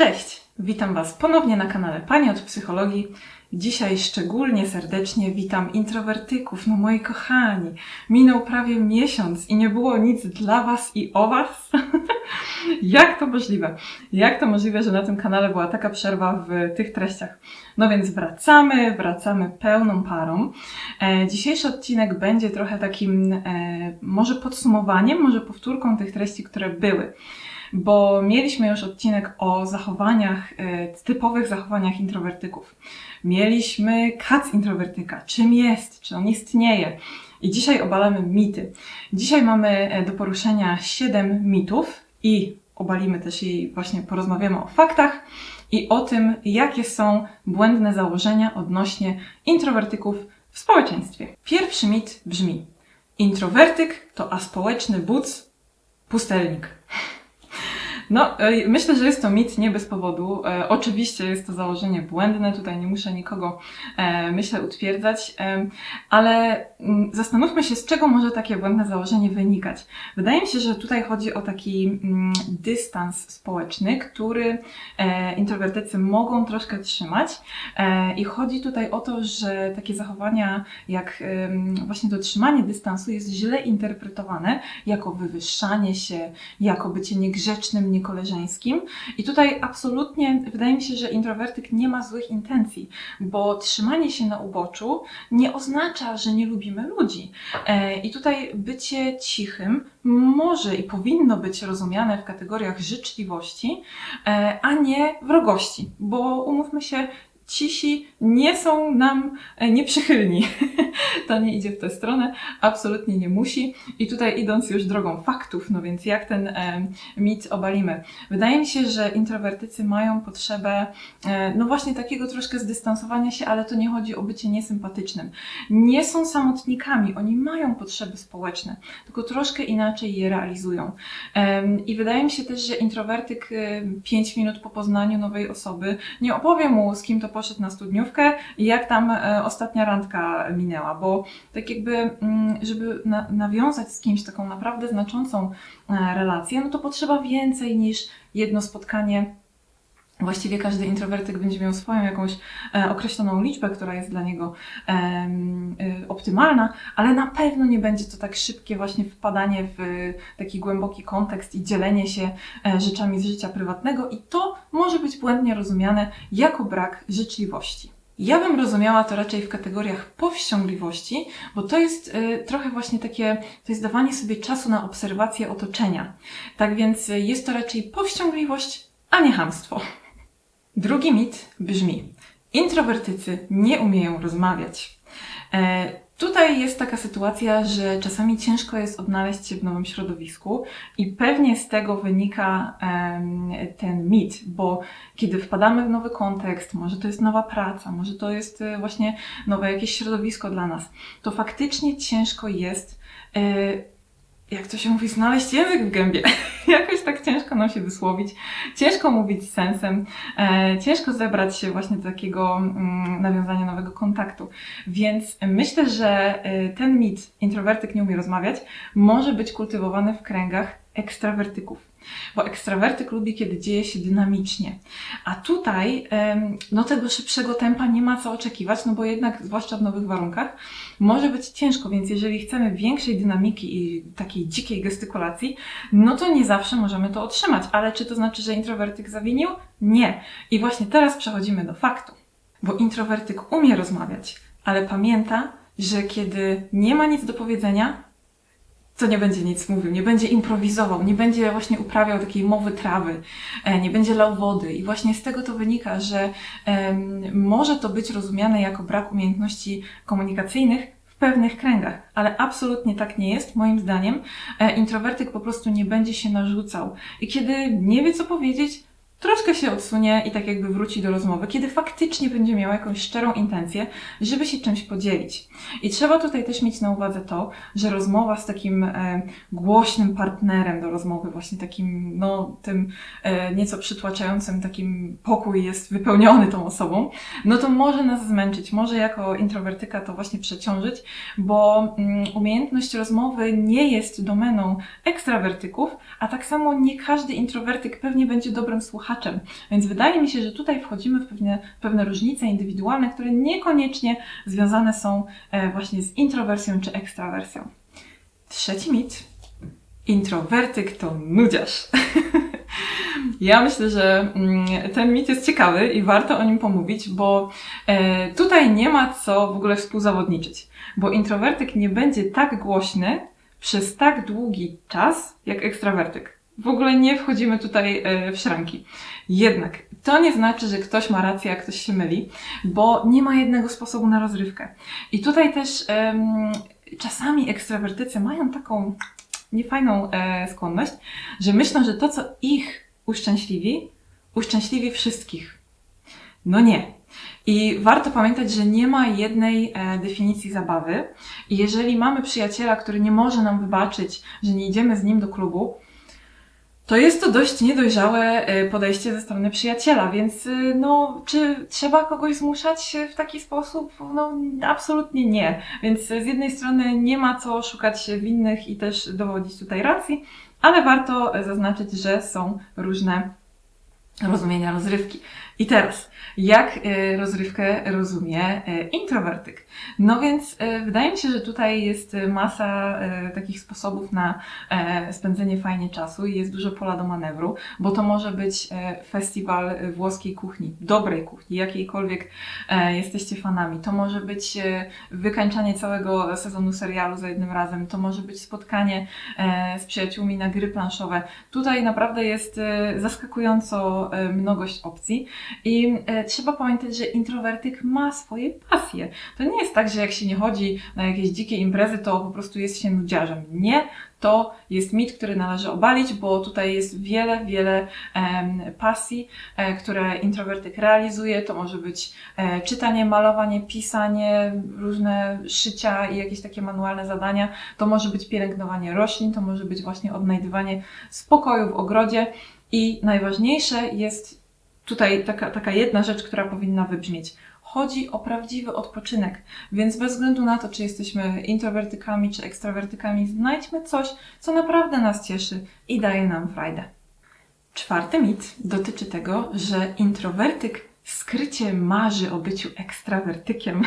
Cześć, witam Was ponownie na kanale Pani od Psychologii. Dzisiaj szczególnie serdecznie witam introwertyków, no moi kochani. Minął prawie miesiąc i nie było nic dla Was i o Was. Jak to możliwe? Jak to możliwe, że na tym kanale była taka przerwa w tych treściach? No więc wracamy, wracamy pełną parą. E, dzisiejszy odcinek będzie trochę takim e, może podsumowaniem, może powtórką tych treści, które były bo mieliśmy już odcinek o zachowaniach, e, typowych zachowaniach introwertyków. Mieliśmy kac introwertyka, czym jest, czy on istnieje. I dzisiaj obalamy mity. Dzisiaj mamy e, do poruszenia 7 mitów i obalimy też i właśnie porozmawiamy o faktach i o tym, jakie są błędne założenia odnośnie introwertyków w społeczeństwie. Pierwszy mit brzmi: introwertyk to aspołeczny buc, pustelnik. No, e, myślę, że jest to mit nie bez powodu. E, Oczywiście jest to założenie błędne, tutaj nie muszę nikogo, e, myślę, utwierdzać, ale mm, zastanówmy się, z czego może takie błędne założenie wynikać. Wydaje mi się, że tutaj chodzi o taki mm, dystans społeczny, który introwertycy mogą troszkę trzymać i chodzi tutaj o to, że takie zachowania jak właśnie to trzymanie dystansu jest źle interpretowane jako wywyższanie się, jako bycie niegrzecznym, niekoleżeńskim. I tutaj absolutnie wydaje mi się, że introwertyk nie ma złych intencji, bo trzymanie się na uboczu nie oznacza, że nie lubimy ludzi. E, I tutaj bycie cichym może i powinno być rozumiane w kategoriach życzliwości, e, a nie wrogości, bo umówmy się, cisi nie są nam e, nieprzychylni. to nie idzie w tę stronę, absolutnie nie musi. I tutaj idąc już drogą faktów, no więc jak ten e, mit obalimy? Wydaje mi się, że introwertycy mają potrzebę, e, no właśnie takiego troszkę zdystansowania się, ale to nie chodzi o bycie niesympatycznym. Nie są samotnikami, oni mają potrzeby społeczne, tylko troszkę inaczej je realizują. Em, I wydaje mi się też, że introwertyk 5 minut po poznaniu nowej osoby nie opowie mu, z kim to poszedł na studniówkę i jak tam e, ostatnia randka minęła, bo tak jakby, mm, żeby na, nawiązać z kimś taką naprawdę znaczącą e, relację, no to potrzeba więcej niż jedno spotkanie Właściwie każdy introwertyk będzie miał swoją jakąś e, określoną liczbę, która jest dla niego e, optymalna, ale na pewno nie będzie to tak szybkie właśnie wpadanie w taki głęboki kontekst i dzielenie się e, rzeczami z życia prywatnego i to może być błędnie rozumiane jako brak życzliwości. Ja bym rozumiała to raczej w kategoriach powściągliwości, bo to jest trochę właśnie takie, to jest dawanie sobie czasu na obserwację otoczenia. Tak więc jest to raczej powściągliwość, a nie hamstwo. Drugi mit brzmi: introwertycy nie umieją rozmawiać. E, tutaj jest taka sytuacja, że czasami ciężko jest odnaleźć się w nowym środowisku, i pewnie z tego wynika em, ten mit, bo kiedy wpadamy w nowy kontekst, może to jest nowa praca, może to jest e, właśnie nowe jakieś środowisko dla nas, to faktycznie ciężko jest. E, jak to się mówi, znaleźć język w gębie. Jakoś tak ciężko nam się wysłowić, ciężko mówić z sensem, e, ciężko zebrać się właśnie do takiego mm, nawiązania nowego kontaktu. Więc myślę, że e, ten mit, introwertyk nie umie rozmawiać, może być kultywowany w kręgach ekstrawertyków. Bo ekstrawertyk lubi, kiedy dzieje się dynamicznie. A tutaj, no tego szybszego tempa nie ma co oczekiwać, no bo jednak, zwłaszcza w nowych warunkach, może być ciężko, więc jeżeli chcemy większej dynamiki i takiej dzikiej gestykulacji, no to nie zawsze możemy to otrzymać. Ale czy to znaczy, że introwertyk zawinił? Nie. I właśnie teraz przechodzimy do faktu. Bo introwertyk umie rozmawiać, ale pamięta, że kiedy nie ma nic do powiedzenia, to nie będzie nic mówił, nie będzie improwizował, nie będzie właśnie uprawiał takiej mowy trawy, e, nie będzie lał wody. I właśnie z tego to wynika, że może to być rozumiane jako brak umiejętności komunikacyjnych w pewnych kręgach, ale absolutnie tak nie jest, moim zdaniem. E, introwertyk po prostu nie będzie się narzucał. I kiedy nie wie, co powiedzieć, troszkę się odsunie i tak jakby wróci do rozmowy, kiedy faktycznie będzie miał jakąś szczerą intencję, żeby się czymś podzielić. I trzeba tutaj też mieć na uwadze to, że rozmowa z takim e, głośnym partnerem do rozmowy, właśnie takim, no, tym e, nieco przytłaczającym, takim pokój jest wypełniony tą osobą, no to może nas zmęczyć, może jako introwertyka to właśnie przeciążyć, bo mm, umiejętność rozmowy nie jest domeną ekstrawertyków, a tak samo nie każdy introwertyk pewnie będzie dobrym słuchaczem słuchaczem. Więc wydaje mi się, że tutaj wchodzimy w pewne, pewne różnice indywidualne, które niekoniecznie związane są e, właśnie z introwersją czy ekstrawersją. Trzeci mit. Introwertyk to nudziarz. Ja myślę, że mm, ten mit jest ciekawy i warto o nim pomówić, bo e, tutaj nie ma co w ogóle współzawodniczyć, bo introwertyk nie będzie tak głośny przez tak długi czas jak ekstrawertyk. W ogóle nie wchodzimy tutaj e, w szranki. Jednak to nie znaczy, że ktoś ma rację, a ktoś się myli, bo nie ma jednego sposobu na rozrywkę. I tutaj też em, czasami ekstrawertycy mają taką niefajną e, skłonność, że myślą, że to, co ich uszczęśliwi, uszczęśliwi wszystkich. No nie. I warto pamiętać, że nie ma jednej e, definicji zabawy. I jeżeli mamy przyjaciela, który nie może nam wybaczyć, że nie idziemy z nim do klubu, to jest to dość niedojrzałe e, podejście ze strony przyjaciela, więc e, no, czy trzeba kogoś zmuszać w taki sposób? No, absolutnie nie. Więc z jednej strony nie ma co szukać winnych i też dowodzić tutaj racji, ale warto zaznaczyć, że są różne rozumienia rozrywki. I teraz, jak e, rozrywkę rozumie e, introwertyk? No więc e, wydaje mi się, że tutaj jest masa takich sposobów na spędzenie fajnie czasu i jest dużo pola do manewru, bo to może być festiwal włoskiej kuchni, dobrej kuchni, jakiejkolwiek jesteście fanami. To może być wykańczanie całego sezonu serialu za jednym razem. To może być spotkanie z przyjaciółmi na gry planszowe. Tutaj naprawdę jest zaskakująco mnogość opcji. I e, trzeba pamiętać, że introwertyk ma swoje pasje. To nie jest tak, że jak się nie chodzi na jakieś dzikie imprezy, to po prostu jest się nudziarzem. Nie, to jest mit, który należy obalić, bo tutaj jest wiele, wiele em, pasji, e, które introwertyk realizuje. To może być e, czytanie, malowanie, pisanie, różne szycia i jakieś takie manualne zadania. To może być pielęgnowanie roślin, to może być właśnie odnajdywanie spokoju w ogrodzie. I najważniejsze jest tutaj taka, taka jedna rzecz, która powinna wybrzmieć. Chodzi o prawdziwy odpoczynek, więc bez względu na to, czy jesteśmy introwertykami czy ekstrawertykami, znajdźmy coś, co naprawdę nas cieszy i daje nam frajdę. Czwarty mit dotyczy tego, że introwertyk skrycie marzy o byciu ekstrawertykiem.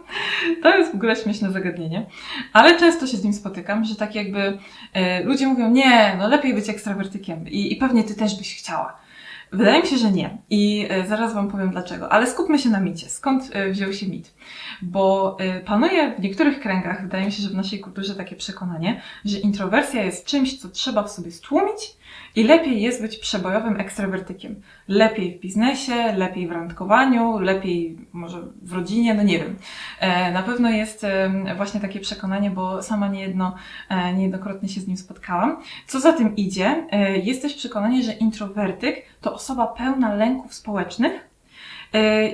to jest w ogóle śmieszne zagadnienie, ale często się z nim spotykam, że tak jakby e, ludzie mówią, nie, no lepiej być ekstrawertykiem i, i pewnie ty też byś chciała. Wydaje mi się, że nie. I e, zaraz Wam powiem dlaczego. Ale skupmy się na micie. Skąd e, wziął się mit? Bo e, panuje w niektórych kręgach, wydaje mi się, że w naszej kulturze takie przekonanie, że introwersja jest czymś, co trzeba w sobie stłumić i lepiej jest być przebojowym ekstrawertykiem. Lepiej w biznesie, lepiej w randkowaniu, lepiej może w rodzinie, no nie wiem. E, na pewno jest e, właśnie takie przekonanie, bo sama niejedno, e, niejednokrotnie się z nim spotkałam. Co za tym idzie, jest też przekonanie, że introwertyk to osoba pełna lęków społecznych,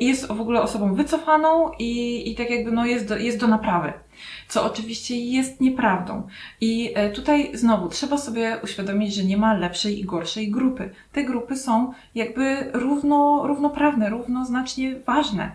jest w ogóle osobą wycofaną i, i tak jakby no jest, do, jest do naprawy co oczywiście jest nieprawdą. I e, tutaj znowu trzeba sobie uświadomić, że nie ma lepszej i gorszej grupy. Te grupy są jakby równo, równoprawne, równoznacznie ważne.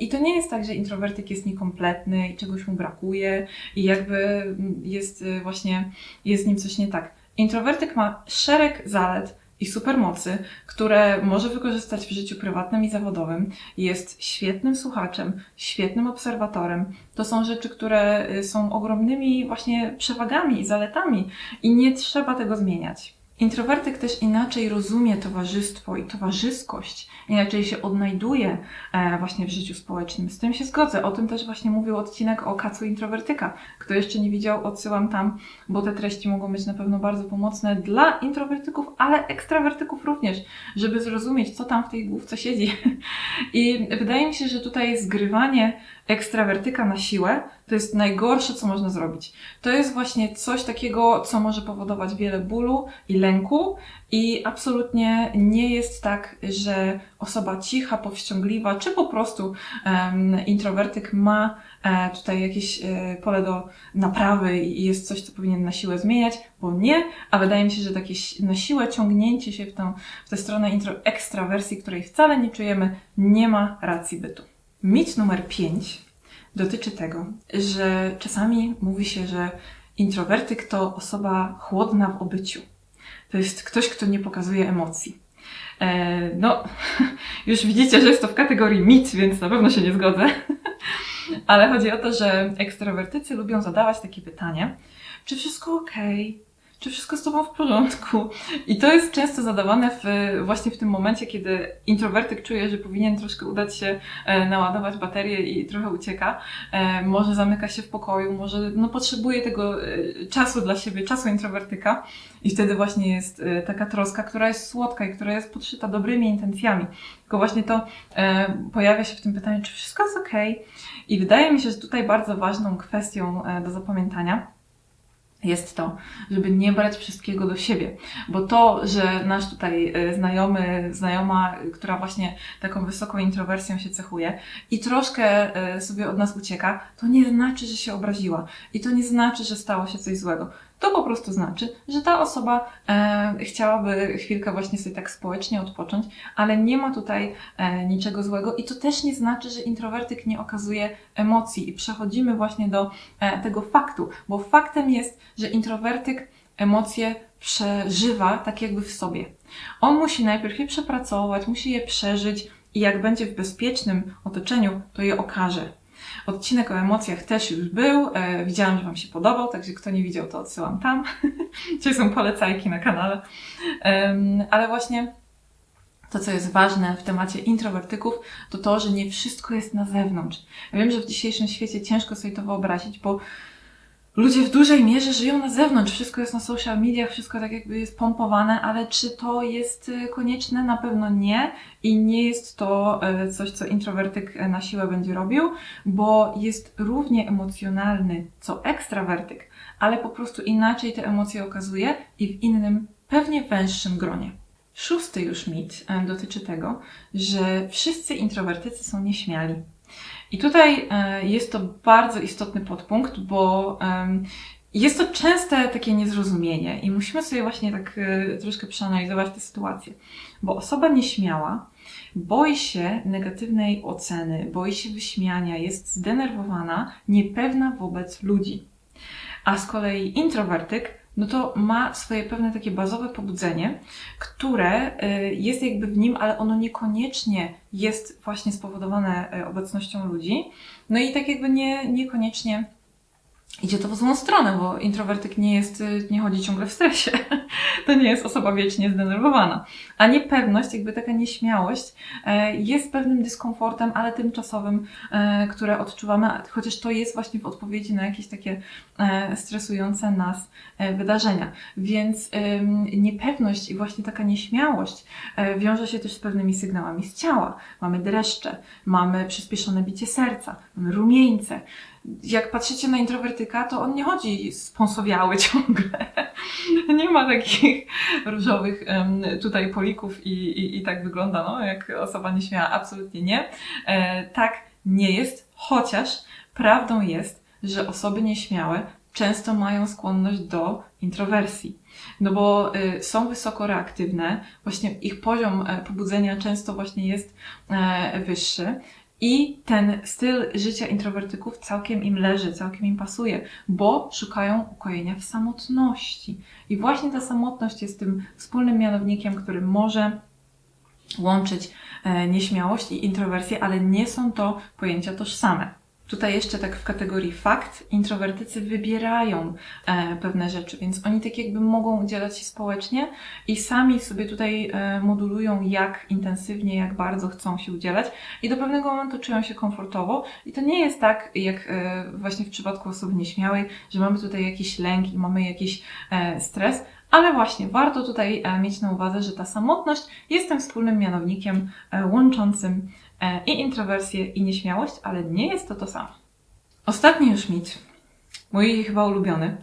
I to nie jest tak, że introwertyk jest niekompletny i czegoś mu brakuje i jakby jest e, właśnie, jest z nim coś nie tak. Introwertyk ma szereg zalet, i supermocy, które może wykorzystać w życiu prywatnym i zawodowym. Jest świetnym słuchaczem, świetnym obserwatorem. To są rzeczy, które y, są ogromnymi właśnie przewagami i zaletami i nie trzeba tego zmieniać. Introwertyk też inaczej rozumie towarzystwo i towarzyskość, inaczej się odnajduje e, właśnie w życiu społecznym. Z tym się zgodzę. O tym też właśnie mówił odcinek o kacu introwertyka. Kto jeszcze nie widział, odsyłam tam, bo te treści mogą być na pewno bardzo pomocne dla introwertyków, ale ekstrawertyków również, żeby zrozumieć, co tam w tej główce siedzi. I wydaje mi się, że tutaj zgrywanie ekstrawertyka na siłę to jest najgorsze, co można zrobić. To jest właśnie coś takiego, co może powodować wiele bólu i lęku, i absolutnie nie jest tak, że osoba cicha, powściągliwa, czy po prostu um, introwertyk ma e, tutaj jakieś e, pole do naprawy i jest coś, co powinien na siłę zmieniać, bo nie, a wydaje mi się, że takie na siłę ciągnięcie się w, tą, w tę stronę intro, ekstrawersji, której wcale nie czujemy, nie ma racji bytu. Mit numer 5 dotyczy tego, że czasami mówi się, że introwertyk to osoba chłodna w obyciu. To jest ktoś, kto nie pokazuje emocji. E, no, już widzicie, że jest to w kategorii mit, więc na pewno się nie zgodzę. Ale chodzi o to, że ekstrawertycy lubią zadawać takie pytanie, czy wszystko ok? Czy wszystko z Tobą w porządku? I to jest często zadawane w, właśnie w tym momencie, kiedy introwertyk czuje, że powinien troszkę udać się e, naładować baterię i trochę ucieka. E, może zamyka się w pokoju, może no, potrzebuje tego e, czasu dla siebie, czasu introwertyka. I wtedy właśnie jest taka troska, która jest słodka i która jest podszyta dobrymi intencjami. Tylko właśnie to pojawia się w tym pytaniu, czy wszystko jest ok? I wydaje mi się, że tutaj bardzo ważną kwestią do zapamiętania jest to, żeby nie brać wszystkiego do siebie. Bo to, że nasz tutaj e, znajomy, znajoma, która właśnie taką wysoką introwersją się cechuje i troszkę e, sobie od nas ucieka, to nie znaczy, że się obraziła. I to nie znaczy, że stało się coś złego. To po prostu znaczy, że ta osoba e, chciałaby chwilkę właśnie sobie tak społecznie odpocząć, ale nie ma tutaj e, niczego złego i to też nie znaczy, że introwertyk nie okazuje emocji i przechodzimy właśnie do e, tego faktu, bo faktem jest, że introwertyk emocje przeżywa tak jakby w sobie. On musi najpierw je przepracować, musi je przeżyć i jak będzie w bezpiecznym otoczeniu, to je okaże. Odcinek o emocjach też już był. E, widziałam, że Wam się podobał, także kto nie widział, to odsyłam tam. Czyli są polecajki na kanale. Ale właśnie to, co jest ważne w temacie introwertyków, to to, że nie wszystko jest na zewnątrz. Ja wiem, że w dzisiejszym świecie ciężko sobie to wyobrazić, bo ludzie w dużej mierze żyją na zewnątrz. Wszystko jest na social mediach, wszystko tak jakby jest pompowane, ale czy to jest y, konieczne? Na pewno nie. I nie jest to y, coś, co introwertyk y, na siłę będzie robił, bo jest równie emocjonalny co ekstrawertyk, ale po prostu inaczej te emocje okazuje i w innym, pewnie węższym gronie. Szósty już mit e, dotyczy tego, że wszyscy introwertycy są nieśmiali. I tutaj e, jest to bardzo istotny podpunkt, bo jest to częste takie niezrozumienie i musimy sobie właśnie tak e, troszkę przeanalizować tę sytuację. Bo osoba nieśmiała boi się negatywnej oceny, boi się wyśmiania, jest zdenerwowana, niepewna wobec ludzi. A z kolei introwertyk no to ma swoje pewne takie bazowe pobudzenie, które y, jest jakby w nim, ale ono niekoniecznie jest właśnie spowodowane y, obecnością ludzi. No i tak jakby nie, niekoniecznie idzie to w złą stronę, bo introwertyk nie jest, y, nie chodzi ciągle w stresie. To nie jest osoba wiecznie zdenerwowana. A niepewność, jakby taka nieśmiałość e, jest pewnym dyskomfortem, ale tymczasowym, e, które odczuwamy, chociaż to jest właśnie w odpowiedzi na jakieś takie e, stresujące nas wydarzenia. Więc niepewność i właśnie taka nieśmiałość wiąże się też z pewnymi sygnałami z ciała. Mamy dreszcze, mamy przyspieszone bicie serca, mamy rumieńce, jak patrzycie na introwertyka, to on nie chodzi spąsowiały ciągle. Nie ma takich różowych tutaj polików i, i, i tak wygląda, no, jak osoba nieśmiała. Absolutnie nie. E, tak nie jest, chociaż prawdą jest, że osoby nieśmiałe często mają skłonność do introwersji. No bo y, są wysoko reaktywne, właśnie ich poziom e, pobudzenia często właśnie jest e, wyższy. I ten styl życia introwertyków całkiem im leży, całkiem im pasuje, bo szukają ukojenia w samotności. I właśnie ta samotność jest tym wspólnym mianownikiem, który może łączyć e, nieśmiałość i introwersję, ale nie są to pojęcia tożsame. Tutaj jeszcze tak w kategorii fakt, introwertycy wybierają e, pewne rzeczy, więc oni tak jakby mogą udzielać się społecznie i sami sobie tutaj e, modulują, jak intensywnie, jak bardzo chcą się udzielać i do pewnego momentu czują się komfortowo. I to nie jest tak, jak e, właśnie w przypadku osoby nieśmiałej, że mamy tutaj jakiś lęk i mamy jakiś e, stres, ale właśnie warto tutaj e, mieć na uwadze, że ta samotność jest tym wspólnym mianownikiem e, łączącym i introwersję, i nieśmiałość, ale nie jest to to samo. Ostatni już mit, mój chyba ulubiony,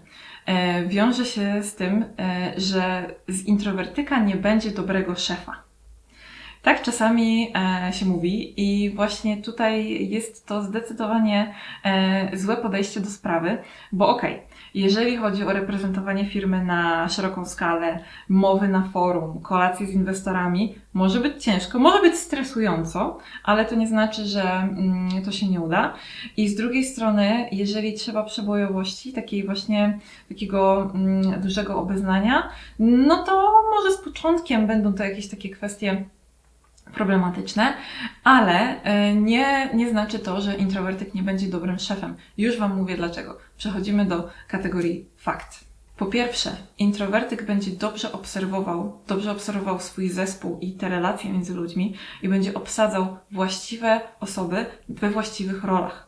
e, wiąże się z tym, e, że z introwertyka nie będzie dobrego szefa. Tak czasami e, się mówi i właśnie tutaj jest to zdecydowanie e, złe podejście do sprawy, bo okej, jeżeli chodzi o reprezentowanie firmy na szeroką skalę, mowy na forum, kolacje z inwestorami, może być ciężko, może być stresująco, ale to nie znaczy, że mm, to się nie uda. I z drugiej strony, jeżeli trzeba przebojowości, takiej właśnie takiego mm, dużego obeznania, no to może z początkiem będą to jakieś takie kwestie problematyczne, ale e, nie, nie znaczy to, że introwertyk nie będzie dobrym szefem. Już Wam mówię dlaczego. Przechodzimy do kategorii fakt. Po pierwsze, introwertyk będzie dobrze obserwował, dobrze obserwował swój zespół i te relacje między ludźmi i będzie obsadzał właściwe osoby we właściwych rolach.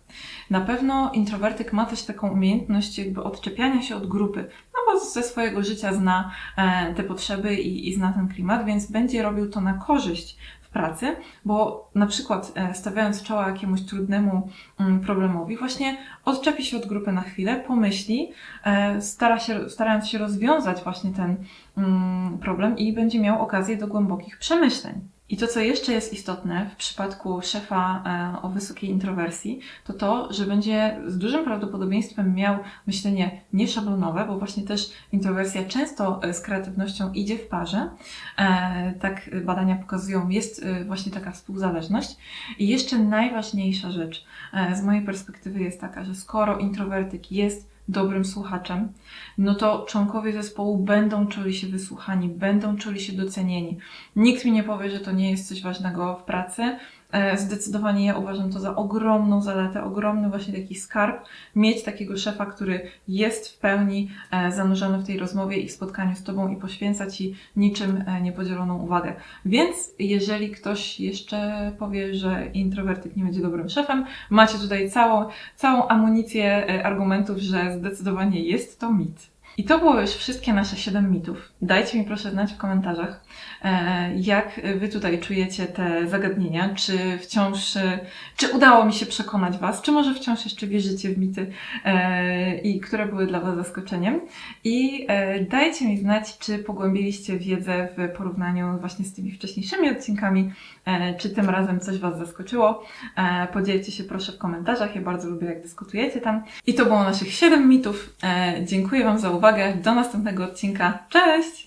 Na pewno introwertyk ma też taką umiejętność jakby odczepiania się od grupy, no bo ze swojego życia zna e, te potrzeby i, i zna ten klimat, więc będzie robił to na korzyść pracy, bo na przykład e, stawiając czoła jakiemuś trudnemu mm, problemowi, właśnie odczepi się od grupy na chwilę, pomyśli, e, stara się, starając się rozwiązać właśnie ten mm, problem i będzie miał okazję do głębokich przemyśleń. I to, co jeszcze jest istotne w przypadku szefa e, o wysokiej introwersji, to to, że będzie z dużym prawdopodobieństwem miał myślenie nieszablonowe, bo właśnie też introwersja często e, z kreatywnością idzie w parze. E, tak badania pokazują, jest właśnie taka współzależność. I jeszcze najważniejsza rzecz z mojej perspektywy jest taka, że skoro introwertyk jest dobrym słuchaczem, no to członkowie zespołu będą czuli się wysłuchani, będą czuli się docenieni. Nikt mi nie powie, że to nie jest coś ważnego w pracy. E, Zdecydowanie ja uważam to za ogromną zaletę, ogromny właśnie taki skarb, mieć takiego szefa, który jest w pełni e, zanurzony w tej rozmowie i w spotkaniu z Tobą i poświęca Ci niczym e, niepodzieloną uwagę. Więc jeżeli ktoś jeszcze powie, że introwertyk nie będzie dobrym szefem, macie tutaj całą, całą amunicję argumentów, że zdecydowanie jest to mit. I to było już wszystkie nasze 7 mitów. Dajcie mi proszę znać w komentarzach, e, jak Wy tutaj czujecie te zagadnienia, czy wciąż, e, czy udało mi się przekonać Was, czy może wciąż jeszcze wierzycie w mity e, i które były dla Was zaskoczeniem. I dajcie mi znać, czy pogłębiliście wiedzę w porównaniu właśnie z tymi wcześniejszymi odcinkami, czy tym razem coś Was zaskoczyło. Podzielcie się proszę w komentarzach, ja bardzo lubię jak dyskutujecie tam. I to było naszych 7 mitów. Dziękuję Wam za uwagę, do następnego odcinka. Cześć!